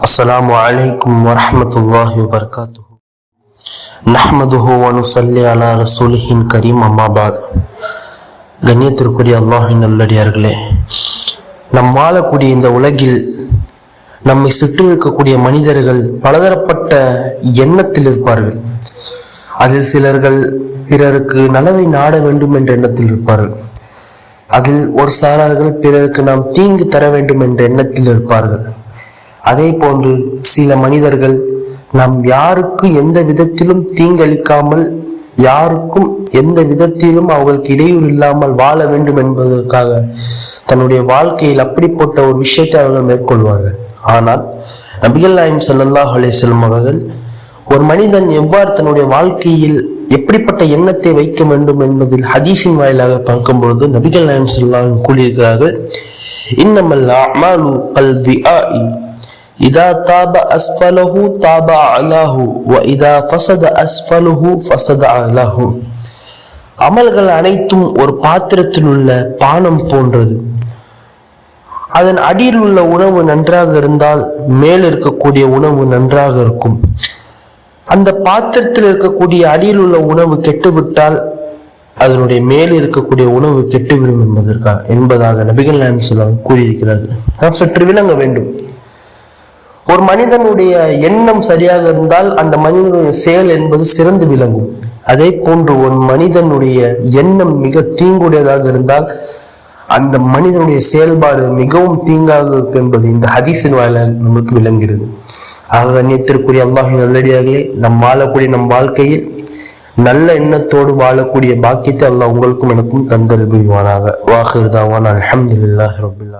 السلام عليكم ورحمة الله وبركاته نحمده ونصلي على رسوله الكريم أما بعد கண்ணியத்திற்குரிய அல்லாஹின் நல்லடியார்களே நம் வாழக்கூடிய இந்த உலகில் நம்மை சுற்றி இருக்கக்கூடிய மனிதர்கள் பலதரப்பட்ட எண்ணத்தில் இருப்பார்கள் அதில் சிலர்கள் பிறருக்கு நலவை நாட வேண்டும் என்ற எண்ணத்தில் இருப்பார்கள் அதில் ஒரு சாரார்கள் பிறருக்கு நாம் தீங்கு தர வேண்டும் என்ற எண்ணத்தில் இருப்பார்கள். அதே போன்று சில மனிதர்கள் நாம் யாருக்கு எந்த விதத்திலும் தீங்களிக்காமல் யாருக்கும் எந்த விதத்திலும் அவர்களுக்கு இடையூறு இல்லாமல் வாழ வேண்டும் என்பதற்காக தன்னுடைய வாழ்க்கையில் அப்படிப்பட்ட ஒரு விஷயத்தை அவர்கள் மேற்கொள்வார்கள். ஆனால் நபிகள் நாயம் சல்லாஹ் அலே செல்லும் அவர்கள் ஒரு மனிதன் எவ்வாறு தன்னுடைய வாழ்க்கையில் எப்படிப்பட்ட எண்ணத்தை வைக்க வேண்டும் என்பதில் ஹதீஸின் வாயிலாக பார்க்கும் பொழுது நபிகள் நாயம் சொல்லாலும் கூறியிருக்கிறார்கள் இன்னமல்ல அமாலு கல் திஆஇ இதா தாப அஸ்ஃபலஹு தாப அலாஹு வ இதா ஃபசத அஸ்ஃபலுஹு ஃபசத அலாஹு. அமல்கள் அனைத்தும் ஒரு பாத்திரத்தில் உள்ள பானம் போன்றது. அதன் அடியில் உள்ள உணவு நன்றாக இருந்தால் மேல் இருக்கக்கூடிய உணவு நன்றாக இருக்கும். அந்த பாத்திரத்தில் இருக்கக்கூடிய அடியில் உள்ள உணவு கெட்டுவிட்டால் அதனுடைய மேல் இருக்கக்கூடிய உணவு கெட்டுவிடும் என்பதற்காக என்பதாக நபிகள் நாயம் சொல்லம் கூறியிருக்கிறார்கள் நாம் சற்று விளங்க வேண்டும். ஒரு மனிதனுடைய எண்ணம் சரியாக இருந்தால் அந்த மனிதனுடைய செயல் என்பது சிறந்து விளங்கும். அதே போன்று ஒரு மனிதனுடைய எண்ணம் மிக தீங்குடையதாக இருந்தால் அந்த மனிதனுடைய செயல்பாடு மிகவும் தீங்காக இருக்கும் என்பது இந்த ஹதீஸின் வாயிலாக நமக்கு விளங்குகிறது. ஆக கண்ணியத்திற்குரிய அல்லாஹின் நல்லடியார்களே நம் வாழக்கூடிய நம் வாழ்க்கையில் நல்ல எண்ணத்தோடு வாழக்கூடிய பாக்கியத்தை அல்லாஹ் உங்களுக்கும் எனக்கும் தந்தல் புரிவானாக வாஹிர்தாவான் அலமதுல்லாஹ் ரபில்